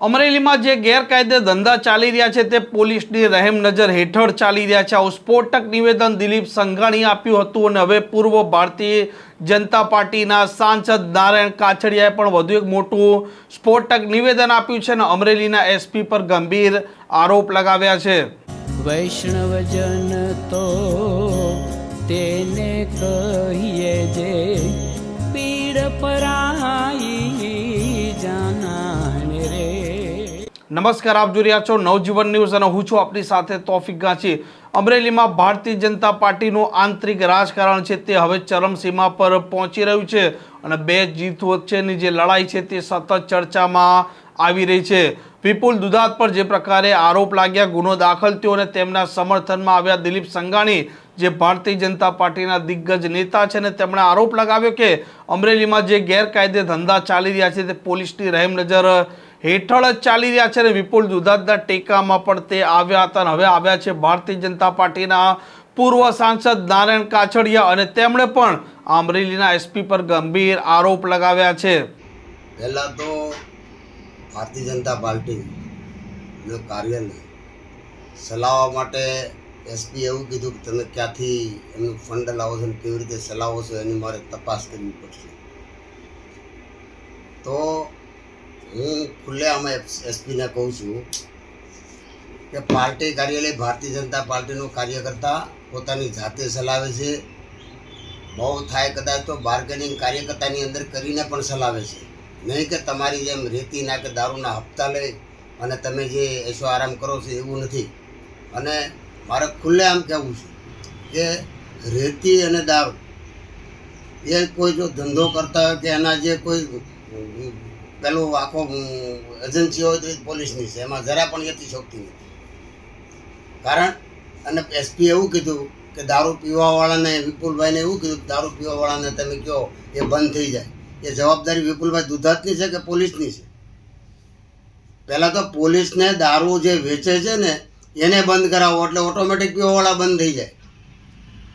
અમરેલીમાં જે ગેરકાયદે ધંધા ચાલી રહ્યા છે તે પોલીસની રહેમ નજર હેઠળ ચાલી રહ્યા છે. આવું સ્ફોટક નિવેદન દિલીપ સંઘાણીએ આપ્યું હતું અને હવે પૂર્વ ભારતીય જનતા પાર્ટીના સાંસદ નારાયણ કાછડિયાએ પણ વધુ એક મોટું સ્ફોટક નિવેદન આપ્યું છે અને અમરેલીના એસપી પર ગંભીર આરોપ લગાવ્યા છે. વૈષ્ણવજન તો તેને કહીએ જે પીડ પરાઈ જાનાને રે. નમસ્કાર, આપ જોઈ રહ્યા છો નવજીવન ન્યૂઝ અને હું છું આપની સાથે તોફિક ગાંચી. અમરેલીમાં ભારતીય જનતા પાર્ટીનું આંતરિક રાજકારણ છે તે હવે ચરમસીમા પર પહોંચી રહ્યું છે અને બે જીત વચ્ચેની જે લડાઈ છે તે સતત ચર્ચામાં આવી રહી છે. વિપુલ દુધાત પર જે પ્રકારે આરોપ લાગ્યા, ગુનો દાખલ થયો અને તેમના સમર્થનમાં આવ્યા દિલીપ સંઘાણી, જે ભારતીય જનતા પાર્ટીના દિગ્ગજ નેતા છે અને તેમણે આરોપ લગાવ્યો કે અમરેલીમાં જે ગેરકાયદે ધંધા ચાલી રહ્યા છે તે પોલીસની રહેમ નજર હેઠળ જ ચાલી રહ્યા છે અને વિપુલ દુધાતના ટેકામાં પણ તે આવ્યા હતા અને હવે આવ્યા છે ભારતીય જનતા પાર્ટીના પૂર્વ સાંસદ નારાયણ કાછડિયા અને તેમણે પણ અમરેલીના એસપી પર ગંભીર આરોપ લગાવ્યા છે. પહેલાં તો ભારતીય જનતા પાર્ટી કાર્યને ચલાવવા માટે એસપી એવું કીધું કે તમે ક્યાંથી એમનું ફંડ લાવો છો ને કેવી રીતે ચલાવો છો એની મારે તપાસ કરવી પડશે. તો હું ખુલ્લેઆમાં એસપીને કહું છું કે પાર્ટી કાર્યાલય ભારતીય જનતા પાર્ટીનું કાર્યકર્તા પોતાની જાતે ચલાવે છે. બહુ થાય કદાચ તો બાર્ગેનિંગ કાર્યકર્તાની અંદર કરીને પણ ચલાવે છે. નહીં કે તમારી જેમ રેતીના કે દારૂના હપ્તા લઈ અને તમે જે એશો આરામ કરો છો એવું નથી. અને મારે ખુલ્લેઆમ કહેવું છે કે રેતી અને દારૂ એ કોઈ જો ધંધો કરતા હોય કે એના જે કોઈ પેલું આખો એજન્સી હોય તો પોલીસની છે. એમાં જરા પણ શોખતી નથી. કારણ, અને એસપી એવું કીધું કે દારૂ પીવાવાળાને, વિપુલભાઈને એવું કીધું કે દારૂ પીવાવાળાને તમે કહો એ બંધ થઈ જાય. એ જવાબદારી વિપુલભાઈ દુધાતની છે કે પોલીસની છે? પહેલાં તો પોલીસને દારૂ જે વેચે છે ને, એને બંધ કરાવો, એટલે ઓટોમેટિક પીવાવાળા બંધ થઈ જાય.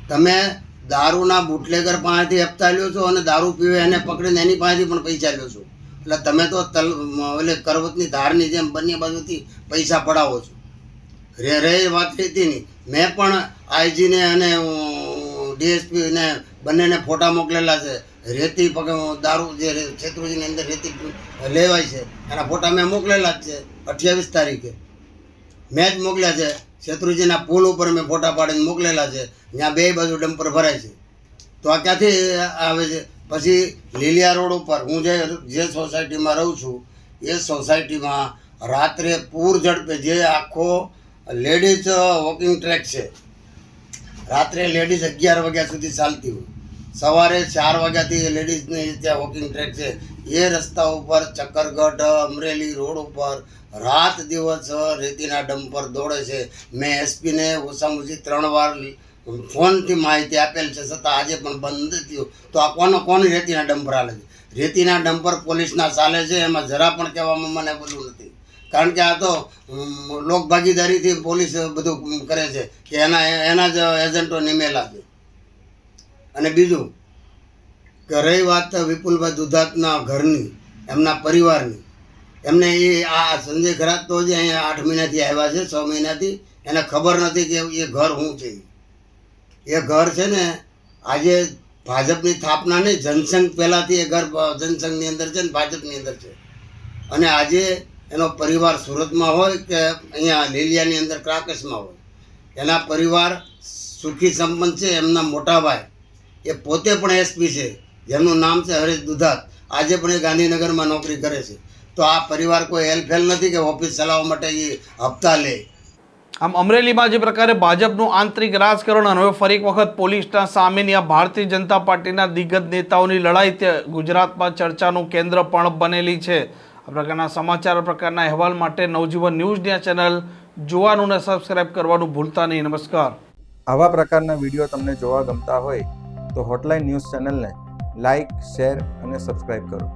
તમે દારૂના બુટલેગર પાસેથી હપ્તા લ્યો છો અને દારૂ પીવે એને પકડીને એની પાસેથી પણ પૈસા લ્યો છો. એટલે તમે તો તલ એટલે કરવતની ધારની જેમ બંને બાજુથી પૈસા પડાવો છો. રે રે વાત રહેતી નહીં. મેં પણ આઈજીને અને ડીએસપીને બંનેને ફોટા મોકલેલા છે. રેતી પગ દારૂ જે રે- અંદર રેતી લેવાય છે. એના ફોટા મેં મોકલેલા જ છે અઠ્યાવીસ તારીખે. મેં જ મોકલ્યા છે. શેત્રુજીના પુલ ઉપર મેં ફોટા પાડીને મોકલેલા છે. ત્યાં બે બાજુ ડમ્પર ભરાય છે. તો આ ક્યાંથી આવે છે? પછી લીલિયા રોડ ઉપર હું જે જે સોસાયટીમાં રહું છું, એ સોસાયટીમાં રાત્રે પૂર ઝડપે જે આખો લેડીઝ વોકિંગ ટ્રેક છે. રાત્રે લેડીઝ અગિયાર વાગ્યા સુધી ચાલતી હોય. સવારે ચાર વાગ્યાથી લેડીઝની ત્યાં વોકિંગ ટ્રેક છે. એ રસ્તા ઉપર ચક્કરગઢ અમરેલી રોડ ઉપર રાત દિવસ રેતીના ડમ્પર દોડે છે. મેં એસપીને ઓછામાં ઓછી ત્રણ વાર ફોનથી માહિતી આપેલ છે, છતાં આજે પણ બંધ થયું. તો આ કોનો કોણ રેતીના ડમ્પર હાલે છે? રેતીના ડમ્પર પોલીસના ચાલે છે, એમાં જરા પણ કહેવામાં મને બોલવું નથી. કારણ કે આ તો લોકભાગીદારીથી પોલીસ બધું કરે છે કે એના એના જ એજન્ટો નિમેલા છે. અને બીજું, કે રહી વાત વિપુલભાઈ દુધાતના ઘરની, એમના પરિવારની. એમને એ, આ સંજય ખરાત તો જે અહીંયા આઠ મહિનાથી આવ્યા છે, છ મહિનાથી, એને ખબર નથી કે એ ઘર શું છે. એ ઘર છે ને, આજે ભાજપની સ્થાપના નહીં, જનસંઘ પહેલાંથી એ ઘર જનસંઘની અંદર છે ને, ભાજપની અંદર છે. અને આજે એનો પરિવાર સુરતમાં હોય કે અહીંયા લીલિયાની અંદર ક્રાકસમાં હોય, એના પરિવાર સુખી સંપન્ન છે, એમના મોટા ભાઈ. એ પોતે પણ એસપી છે, જેમનું નામ છે હરેશ દુધાત. આજે પણ એ ગાંધીનગરમાં નોકરી કરે છે. તો આ પરિવાર કોઈ હેલ્પફેલ નથી કે ઓફિસ ચલાવવા માટે એ હપ્તા લે. આમ અમરેલીમાં જે પ્રકારે ભાજપનું આંતરિક રાજકારણ અને હવે ફરી એક વખત પોલીસના સામેની આ ભારતીય જનતા પાર્ટીના દિગ્ગજ નેતાઓની લડાઈ તે ગુજરાતમાં ચર્ચાનું કેન્દ્ર પણ બનેલી છે. આ પ્રકારના સમાચાર પ્રકારના અહેવાલ માટે નવજીવન ન્યૂઝની ચેનલ જોવાનું અને સબસ્ક્રાઇબ કરવાનું ભૂલતા નહીં. નમસ્કાર. આવા પ્રકારના વીડિયો તમને જોવા ગમતા હોય તો હોટલાઇન ન્યૂઝ ચેનલને લાઇક, શેર અને સબસ્ક્રાઇબ કરો.